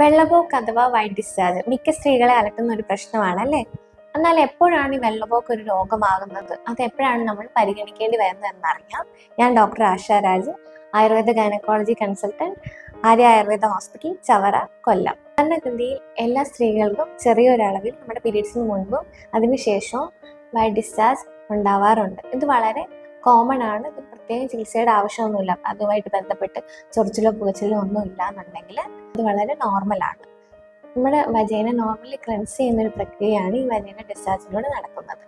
വെള്ളപ്പോക്ക് അഥവാ white discharge മിക്ക സ്ത്രീകളെ അലട്ടുന്ന ഒരു പ്രശ്നമാണ് അല്ലേ? എന്നാൽ എപ്പോഴാണ് ഈ വെള്ളപോക്ക് ഒരു രോഗമാകുന്നത്? അത് എപ്പോഴാണ് നമ്മൾ പരിഗണിക്കേണ്ടി വരുന്നത് എന്നറിയാം. ഞാൻ doctor Asha Raj Ayurveda gynaecology consultant Arya Ayurveda hospital Chavara Kollam. സാധാരണഗതിയിൽ എല്ലാ സ്ത്രീകൾക്കും ചെറിയൊരളവിൽ നമ്മുടെ പീരീഡ്സിന് മുൻപും അതിനുശേഷവും വൈറ്റ് ഡിസ്ചാർജ് ഉണ്ടാവാറുണ്ട്. ഇത് വളരെ കോമൺ ആണ്. പ്രത്യേകം ചികിത്സയുടെ ആവശ്യമൊന്നുമില്ല. അതുമായിട്ട് ബന്ധപ്പെട്ട് ചൊറിച്ചിലോ പുകച്ചിലോ ഒന്നും ഇല്ല എന്നുണ്ടെങ്കിൽ അത് വളരെ നോർമലാണ് നമ്മുടെ വജേന നോർമലി ക്ലെൻസ് ചെയ്യുന്നൊരു പ്രക്രിയയാണ് ഈ വജേന ഡിസ്ചാർജിലൂടെ നടക്കുന്നത്.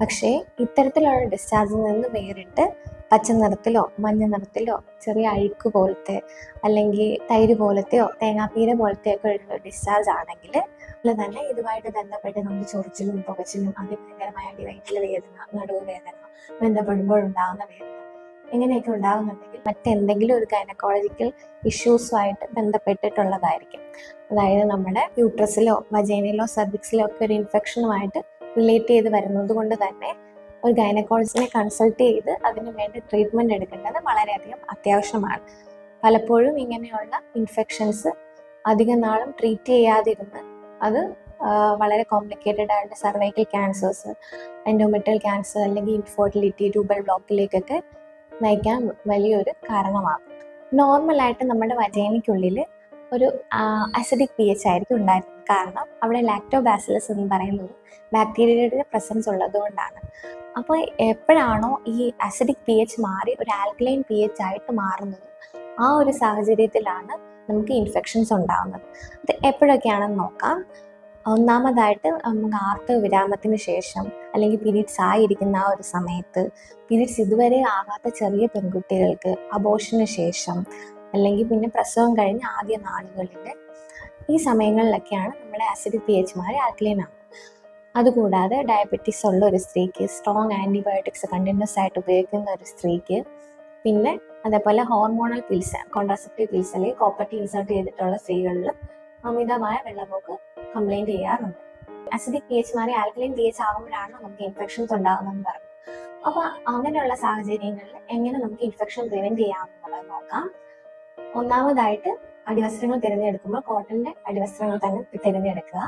പക്ഷേ ഇത്തരത്തിലുള്ള ഡിസ്ചാർജിൽ നിന്ന് വേറിട്ട് പച്ച നിറത്തിലോ മഞ്ഞ നിറത്തിലോ ചെറിയ അഴുക്ക് പോലത്തെ അല്ലെങ്കിൽ തൈര് പോലത്തെയോ തേങ്ങാപ്പീര പോലത്തെയൊക്കെ ഉള്ള ഡിസ്ചാർജ് ആണെങ്കിൽ അതുപോലെ തന്നെ ഇതുമായിട്ട് ബന്ധപ്പെട്ട് നമുക്ക് ചൊറിച്ചിലും പുകച്ചിലും അതിഭയങ്കരമായ അടിവയറ്റിലെ വേദന നടുവ് വേദന ബന്ധപ്പെടുമ്പോൾ ഉണ്ടാകുന്ന വേദന ഇങ്ങനെയൊക്കെ ഉണ്ടാകുന്നുണ്ടെങ്കിൽ മറ്റെന്തെങ്കിലും ഒരു ഗൈനക്കോളജിക്കൽ ഇഷ്യൂസുമായിട്ട് ബന്ധപ്പെട്ടിട്ടുള്ളതായിരിക്കും. അതായത് നമ്മുടെ യൂട്രസിലോ വജേനയിലോ സർവിക്സിലോ ഒക്കെ ഒരു ഇൻഫെക്ഷനുമായിട്ട് റിലേറ്റ് ചെയ്ത് വരുന്നത് കൊണ്ട് തന്നെ ഒരു ഗൈനക്കോളജിനെ കൺസൾട്ട് ചെയ്ത് അതിന് വേണ്ട ട്രീറ്റ്മെന്റ് എടുക്കേണ്ടത് വളരെയധികം അത്യാവശ്യമാണ്. പലപ്പോഴും ഇങ്ങനെയുള്ള ഇൻഫെക്ഷൻസ് അധികം നാളും ട്രീറ്റ് ചെയ്യാതിരുന്ന് അത് വളരെ കോംപ്ലിക്കേറ്റഡ് ആയിട്ട് സർവൈക്കൽ ക്യാൻസേഴ്സ് എൻഡോമെറ്റൽ ക്യാൻസർ അല്ലെങ്കിൽ ഇൻഫോർട്ടിലിറ്റി ട്യൂബൽ ബ്ലോക്കിലേക്കൊക്കെ നയിക്കാൻ വലിയൊരു കാരണമാകും. നോർമലായിട്ട് നമ്മുടെ വജൈനയ്ക്കുള്ളിൽ ഒരു അസിഡിക് പി എച്ച് ആയിരിക്കും ഉണ്ടായിരുന്നത്. കാരണം അവിടെ ലാക്ടോബാസിലസ് എന്ന് പറയുന്ന ബാക്ടീരിയയുടെ പ്രസൻസ് ഉള്ളതുകൊണ്ടാണ്. അപ്പോൾ എപ്പോഴാണോ ഈ അസിഡിക് പി എച്ച് മാറി ഒരു ആൽക്കലൈൻ പി എച്ച് ആയിട്ട് മാറുന്നത് ആ ഒരു സാഹചര്യത്തിലാണ് നമുക്ക് ഇൻഫെക്ഷൻസ് ഉണ്ടാകുന്നത് അത് എപ്പോഴൊക്കെയാണെന്ന് നോക്കാം. ഒന്നാമതായിട്ട് നമുക്ക് ആർത്തവ വിരാമത്തിന് ശേഷം അല്ലെങ്കിൽ പീരീഡ്സ് ആയിരിക്കുന്ന ആ ഒരു സമയത്ത് പീരീഡ്സ് ഇതുവരെ ആകാത്ത ചെറിയ പെൺകുട്ടികൾക്ക് അബോഷന് ശേഷം അല്ലെങ്കിൽ പിന്നെ പ്രസവം കഴിഞ്ഞ ആദ്യ നാളുകളിൽ ഈ സമയങ്ങളിലൊക്കെയാണ് നമ്മുടെ ആസിഡിക് പി എച്ച് മാറി ആൽക്കലൈൻ ആകുന്നത് അതുകൂടാതെ ഡയബറ്റീസ് ഉള്ള ഒരു സ്ത്രീക്ക് സ്ട്രോങ് ആന്റിബയോട്ടിക്സ് കണ്ടിന്യൂസ് ആയിട്ട് ഉപയോഗിക്കുന്ന ഒരു സ്ത്രീക്ക് പിന്നെ അതേപോലെ ഹോർമോണൽ പിൽസ് കോൺട്രാസെപ്റ്റീവ് പിൽസ് അല്ലെങ്കിൽ കോപ്പർട്ടി ഇൻസേർട്ട് ചെയ്തിട്ടുള്ള സ്ത്രീകളിൽ അമിതമായ വെള്ളപ്പൊക്ക് കംപ്ലൈന്റ് ചെയ്യാറുണ്ട്. അസിഡിക് പി എച്ച് മാറി ആൽക്കലൈൻ പി എച്ച് ആകുമ്പോഴാണ് നമുക്ക് ഇൻഫെക്ഷൻസ് ഉണ്ടാകുന്നതെന്ന് പറഞ്ഞു അപ്പൊ അങ്ങനെയുള്ള സാഹചര്യങ്ങളിൽ എങ്ങനെ നമുക്ക് ഇൻഫെക്ഷൻ പ്രിവെന്റ് ചെയ്യാമെന്നുള്ളത് നോക്കാം. ഒന്നാമതായിട്ട് അടിവസ്ത്രങ്ങൾ തിരഞ്ഞെടുക്കുമ്പോൾ കോട്ടന്റെ അടിവസ്ത്രങ്ങൾ തന്നെ തിരഞ്ഞെടുക്കുക.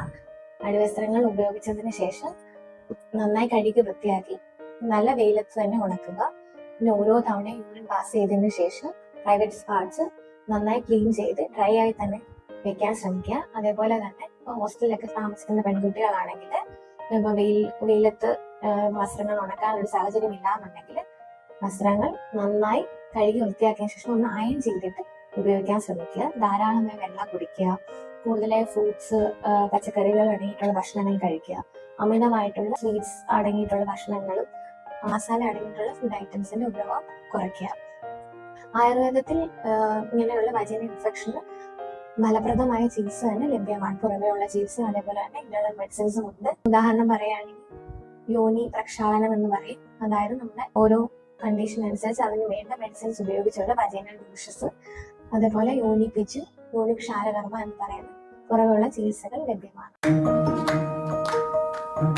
അടിവസ്ത്രങ്ങൾ ഉപയോഗിച്ചതിന് ശേഷം നന്നായി കഴുകി വൃത്തിയാക്കി നല്ല വെയിലത്ത് തന്നെ ഉണക്കുക. പിന്നെ ഓരോ തവണ യൂറിൻ പാസ് ചെയ്തതിന് ശേഷം പ്രൈവറ്റ് പാർട്സ് നന്നായി ക്ലീൻ ചെയ്ത് ഡ്രൈ ആയി തന്നെ വെക്കാൻ ശ്രമിക്കുക. അതേപോലെ തന്നെ ഹോസ്റ്റലിലൊക്കെ താമസിക്കുന്ന പെൺകുട്ടികളാണെങ്കിൽ ഇപ്പൊ വെയിൽ വെയിലത്ത് വസ്ത്രങ്ങൾ ഉണക്കാൻ ഒരു സാഹചര്യം ഇല്ലാന്നുണ്ടെങ്കിൽ വസ്ത്രങ്ങൾ നന്നായി കഴുകി വൃത്തിയാക്കിയ ശേഷം ഒന്ന് അയൺ ചെയ്തിട്ട് ഉപയോഗിക്കാൻ ശ്രമിക്കുക. ധാരാളമായി വെള്ളം കുടിക്കുക. കൂടുതലായി ഫ്രൂട്ട്സ് പച്ചക്കറികൾ അടങ്ങിയിട്ടുള്ള ഭക്ഷണങ്ങൾ കഴിക്കുക. അമിതമായിട്ടുള്ള സ്വീറ്റ്സ് അടങ്ങിയിട്ടുള്ള ഭക്ഷണങ്ങളും മസാല അടങ്ങിയിട്ടുള്ള ഫുഡ് ഐറ്റംസിന്റെ ഉപയോഗം കുറയ്ക്കുക. ആയുർവേദത്തിൽ ഇങ്ങനെയുള്ള വജന ഇൻഫെക്ഷന് ഫലപ്രദമായ ചികിത്സ തന്നെ ലഭ്യമാണ്. പുറമേയുള്ള ചികിത്സ അതേപോലെ തന്നെ ഇന്റേണൽ മെഡിസിൻസും ഉണ്ട്. ഉദാഹരണം പറയുകയാണെങ്കിൽ യോനി പ്രക്ഷാളനം എന്ന് പറയും. അതായത് നമ്മുടെ ഓരോ കണ്ടീഷൻ അനുസരിച്ച് അതിന് വേണ്ട മെഡിസിൻസ് ഉപയോഗിച്ചുള്ള വജൈനൽ ഡൂഷസ് അതേപോലെ യോനി പിച്ച് യോനി ക്ഷാരകർമ്മ എന്ന് പറയുന്ന കുറവുള്ള ചികിത്സകൾ ലഭ്യമാണ്.